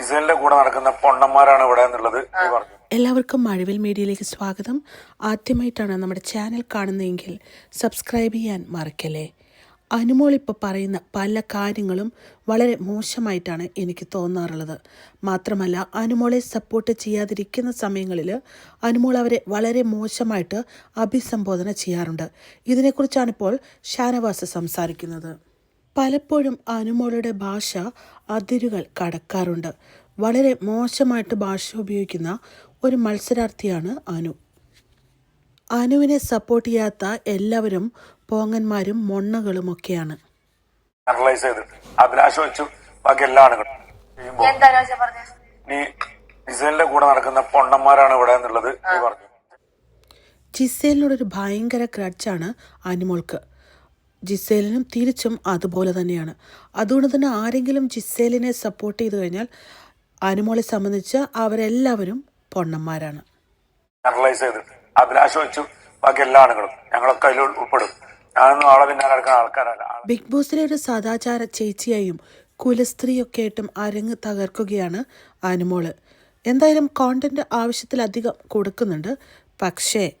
ഇസ്രയേലിന്റെ കൂടെ നടക്കുന്ന പൊണ്ണന്മാരാണ് ഇവിടെ എന്നുള്ളത് പറഞ്ഞു എല്ലാവർക്കും മഴവിൽ മീഡിയയിലേക്ക് സ്വാഗതം. ആദ്യമായിട്ടാണ് നമ്മുടെ ചാനൽ കാണുന്നതെങ്കിൽ സബ്സ്ക്രൈബ് ചെയ്യാൻ മറക്കല്ലേ? അനുമോൾ ഇപ്പോൾ പറയുന്ന പല കാര്യങ്ങളും വളരെ മോശമായിട്ടാണ് എനിക്ക് തോന്നാറുള്ളത്. മാത്രമല്ല അനുമോളെ സപ്പോർട്ട് ചെയ്യാതിരിക്കുന്ന സമയങ്ങളിൽ അനുമോൾ അവരെ വളരെ മോശമായിട്ട് അഭിസംബോധന ചെയ്യാറുണ്ട്. ഇതിനെക്കുറിച്ചാണ് ഇപ്പോൾ ഷാനവാസ് സംസാരിക്കുന്നത്. പലപ്പോഴും അനുമോളുടെ ഭാഷ അതിരുകൾ കടക്കാറുണ്ട്. വളരെ മോശമായിട്ട് ഭാഷ ഉപയോഗിക്കുന്ന ഒരു മത്സരാർത്ഥിയാണ് അനു. അനുവിനെ സപ്പോർട്ട് ചെയ്യാത്ത എല്ലാവരും പോങ്ങന്മാരും മൊണ്ണകളുമൊക്കെയാണ്. അനലൈസ് ചെയ്തിട്ട് അഭിലാഷം വെച്ചു ബാക്കി എല്ലാ നീ കൂടെ നടക്കുന്ന പൊണ്ണന്മാരാണ് ഇവിടെ എന്നുള്ളത് പറഞ്ഞു. ജിസേലിനോടൊരു ഭയങ്കര ക്രഡ്ജാണ് അനുമോൾക്ക്. ജിസേലിനും തിരിച്ചും അതുപോലെ തന്നെയാണ്. അതുകൊണ്ട് തന്നെ ആരെങ്കിലും ജിസേലിനെ സപ്പോർട്ട് ചെയ്തു കഴിഞ്ഞാൽ അനുമോളെ സംബന്ധിച്ച് അവരെല്ലാവരും പൊണ്ണന്മാരാണ്. അനലൈസ് ചെയ്തിട്ട് അഭിലാഷ് വെച്ചു ബാക്കി എല്ലാ ആണുങ്ങളും. ഞങ്ങളൊക്കെ അതിൽ ഉൾപ്പെടും. ഞാനൊന്നും ആളെ പിന്നാലെ നടക്കുന്ന ആൾക്കാരല്ല. ബിഗ് ബോസിലെ ഒരു സദാചാര ചേച്ചിയായും കുലസ്ത്രീയൊക്കെ ആയിട്ടും അരങ്ങ് തകർക്കുകയാണ് അനുമോൾ. എന്തായാലും കോണ്ടന്റ് ആവശ്യത്തിലധികം കൊടുക്കുന്നുണ്ട്. പക്ഷേ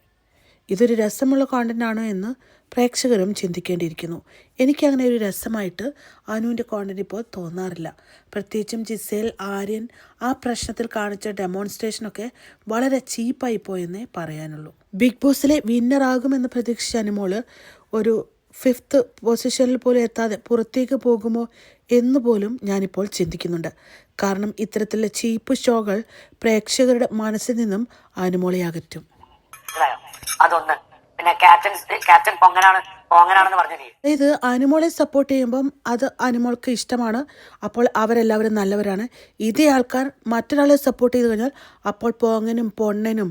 ഇതൊരു രസമുള്ള കോണ്ടന്റ് ആണോ എന്ന് പ്രേക്ഷകരും ചിന്തിക്കേണ്ടിയിരിക്കുന്നു. എനിക്കങ്ങനെ ഒരു രസമായിട്ട് അനുവിന്റെ കോണ്ടന്റ് ഇപ്പോൾ തോന്നാറില്ല. പ്രത്യേകിച്ചും ജിസേൽ ആര്യൻ ആ പ്രശ്നത്തിൽ കാണിച്ച ഡെമോൺസ്ട്രേഷനൊക്കെ വളരെ ചീപ്പായി പോയെന്നേ പറയാനുള്ളൂ. ബിഗ് ബോസിലെ വിന്നറാകുമെന്ന് പ്രതീക്ഷിച്ച അനുമോൾ ഒരു ഫിഫ്ത്ത് പൊസിഷനിൽ പോലും എത്താതെ പുറത്തേക്ക് പോകുമോ എന്ന് പോലും ഞാനിപ്പോൾ ചിന്തിക്കുന്നുണ്ട്. കാരണം ഇത്തരത്തിലുള്ള ചീപ്പ് ഷോകൾ പ്രേക്ഷകരുടെ മനസ്സിൽ നിന്നും അനുമോളെ അകറ്റും. അതൊന്ന്. പിന്നെ ക്യാപ്റ്റൻ ക്യാപ്റ്റൻ പൊങ്ങനാണ് പൊങ്ങനാണെന്ന് പറഞ്ഞത്. അതായത് അനുമോളെ സപ്പോർട്ട് ചെയ്യുമ്പം അത് അനുമോൾക്ക് ഇഷ്ടമാണ്. അപ്പോൾ അവരെല്ലാവരും നല്ലവരാണ്. ഇതേ ആൾക്കാർ മറ്റൊരാളെ സപ്പോർട്ട് ചെയ്ത് കഴിഞ്ഞാൽ അപ്പോൾ പോങ്ങനും പൊണ്ണനും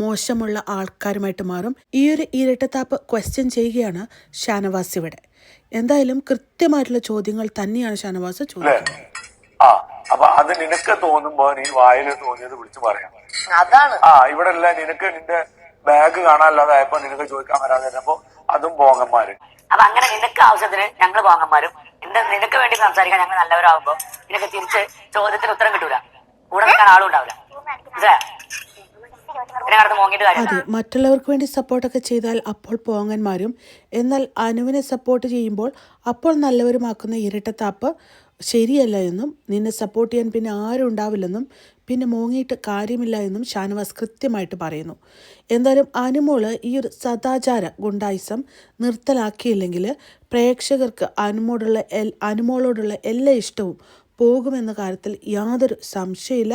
മോശമുള്ള ആൾക്കാരുമായിട്ട് മാറും. ഈ ഒരു ഇരട്ടത്താപ്പ് ക്വസ്റ്റ്യൻ ചെയ്യുകയാണ് ഷാനവാസ് ഇവിടെ. എന്തായാലും കൃത്യമായിട്ടുള്ള ചോദ്യങ്ങൾ തന്നെയാണ് ഷാനവാസ് ചോദിക്കുന്നത്. ആ അപ്പൊ അത് നിനക്ക് തോന്നുമ്പോ നീ വായിൽ തോന്നിയത് വിളിച്ചു പറയാം. അതാണ്. ആ ഇവിടെ നിനക്ക് നിന്റെ ബാഗ് കാണാനില്ലാതായപ്പോ നിനക്ക് ചോദിക്കാൻ വരാതെ അപ്പൊ അതും പോങ്ങന്മാര്. അപ്പൊ അങ്ങനെ നിനക്ക് ആവശ്യത്തിന് ഞങ്ങൾ പോങ്ങന്മാരും. നിന്റെ നിനക്ക് വേണ്ടി സംസാരിക്കാൻ ഞങ്ങൾ നല്ലവരാകുമ്പോ നിനക്ക് തിരിച്ച് ചോദ്യത്തിന് ഉത്തരം കിട്ടൂല. കൂടെ നിൽക്കാൻ ആളും ഉണ്ടാവില്ല. അതെ മറ്റുള്ളവർക്ക് വേണ്ടി സപ്പോർട്ടൊക്കെ ചെയ്താൽ അപ്പോൾ പോങ്ങന്മാരും. എന്നാൽ അനുവിനെ സപ്പോർട്ട് ചെയ്യുമ്പോൾ അപ്പോൾ നല്ലവരുമാക്കുന്ന ഇരട്ടത്താപ്പ് ശരിയല്ല എന്നും നിന്നെ സപ്പോർട്ട് ചെയ്യാൻ പിന്നെ ആരും ഉണ്ടാവില്ലെന്നും പിന്നെ മോങ്ങിയിട്ട് കാര്യമില്ല എന്നും ഷാനവാസ് കൃത്യമായിട്ട് പറയുന്നു. എന്തായാലും അനുമോൾ ഈ ഒരു സദാചാര ഗുണ്ടായിസം നിർത്തലാക്കിയില്ലെങ്കിൽ പ്രേക്ഷകർക്ക് അനുമോടുള്ള എൽ അനുമോളോടുള്ള എല്ലാ ഇഷ്ടവും പോകുമെന്ന കാര്യത്തിൽ യാതൊരു സംശയമില്ല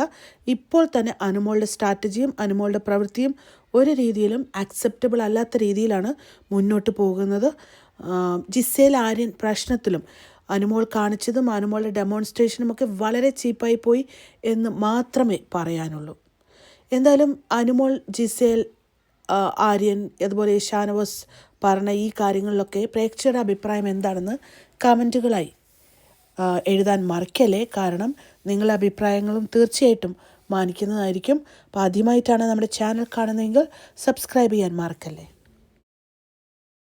ഇപ്പോൾ തന്നെ അനുമോളുടെ സ്ട്രാറ്റജിയും അനുമോളുടെ പ്രവൃത്തിയും ഒരു രീതിയിലും അക്സെപ്റ്റബിൾ അല്ലാത്ത രീതിയിലാണ് മുന്നോട്ട് പോകുന്നത്. ജിസേൽ ആര്യൻ പ്രശ്നത്തിലും അനുമോൾ കാണിച്ചതും അനുമോളുടെ ഡെമോൺസ്ട്രേഷനും ഒക്കെ വളരെ ചീപ്പായി പോയി എന്ന് മാത്രമേ പറയാനുള്ളൂ. എന്തായാലും അനുമോൾ ജിസേൽ ആര്യൻ അതുപോലെ ഷാനവാസ് പറഞ്ഞ ഈ കാര്യങ്ങളിലൊക്കെ പ്രേക്ഷകരുടെ അഭിപ്രായം എന്താണെന്ന് കമന്റുകളായി എഴുതാൻ മറക്കല്ലേ? കാരണം നിങ്ങളുടെ അഭിപ്രായങ്ങളും തീർച്ചയായിട്ടും മാനിക്കുന്നതായിരിക്കും. അപ്പോൾ ആദ്യമായിട്ടാണ് നമ്മുടെ ചാനൽ കാണുന്നതെങ്കിൽ സബ്സ്ക്രൈബ് ചെയ്യാൻ മറക്കല്ലേ?